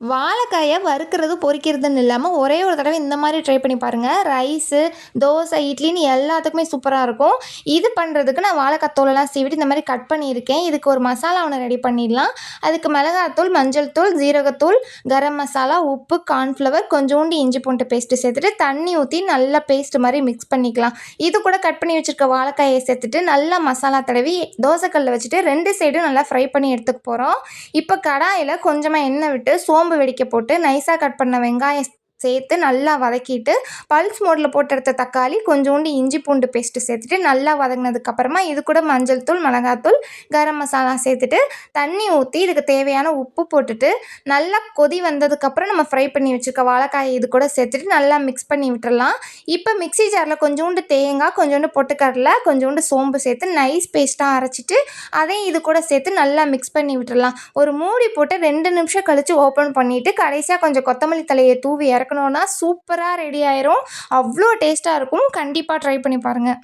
வாழைக்காயை வறுக்கிறது பொரிக்கிறதுன்னு இல்லாமல் ஒரே ஒரு தடவை இந்த மாதிரி ட்ரை பண்ணி பாருங்கள் ரைஸு தோசை இட்லின்னு எல்லாத்துக்குமே சூப்பராக இருக்கும். இது பண்ணுறதுக்கு நான் வாழைக்காய் தோலெல்லாம் சீவிட்டு இந்த மாதிரி கட் பண்ணியிருக்கேன். இதுக்கு ஒரு மசாலா ஒன்று ரெடி பண்ணிடலாம். அதுக்கு மிளகாத்தூள் மஞ்சள் தூள் ஜீரகத்தூள் கரம் மசாலா உப்பு கார்ன்ஃப்ளவர் கொஞ்சோண்டு இஞ்சி பூண்டு பேஸ்ட்டு சேர்த்துட்டு தண்ணி ஊற்றி நல்லா பேஸ்ட் மாதிரி மிக்ஸ் பண்ணிக்கலாம். இது கூட கட் பண்ணி வச்சுருக்க வாழைக்காயை சேர்த்துட்டு நல்லா மசாலா தடவி தோசைக்கல்லில் வச்சுட்டு ரெண்டு சைடும் நல்லா ஃப்ரை பண்ணி எடுத்துக்க போகிறோம் இப்போ கடாயில் கொஞ்சமாக எண்ணெய் விட்டு சோம்பு வெடிக்க போட்டு நைஸாக கட் பண்ண வெங்காயம் சேர்த்து நல்லா வதக்கிட்டு பல்ஸ் மோடில் போட்டு எடுத்த தக்காளி கொஞ்சோண்டு இஞ்சி பூண்டு பேஸ்ட்டு சேர்த்துட்டு நல்லா வதங்கினதுக்கப்புறமா இது கூட மஞ்சள் தூள் மிளகாத்தூள் கரம் மசாலா சேர்த்துட்டு தண்ணி ஊற்றி இதுக்கு தேவையான உப்பு போட்டுட்டு நல்லா கொதி வந்ததுக்கப்புறம் நம்ம ஃப்ரை பண்ணி வச்சுருக்க வாழைக்காயை இது கூட சேர்த்துட்டு நல்லா மிக்ஸ் பண்ணி விட்டுடலாம் இப்போ மிக்ஸி ஜாரில் கொஞ்சோண்டு தேங்காய் கொஞ்சோண்டு பொட்டுக்கடலை கொஞ்சோண்டு சோம்பு சேர்த்து நைஸ் பேஸ்ட்டாக அரைச்சிட்டு அதையும் இது கூட சேர்த்து நல்லா மிக்ஸ் பண்ணி விட்டுடலாம் ஒரு மூடி போட்டு ரெண்டு நிமிஷம் கழித்து ஓப்பன் பண்ணிவிட்டு கடைசியாக கொஞ்சம் கொத்தமல்லி தலையை தூவி இறக்கணுன்னா சூப்பராக ரெடி ஆயிரும். அவ்வளோ டேஸ்ட்டாக இருக்கும். கண்டிப்பாக ட்ரை பண்ணி பாருங்கள்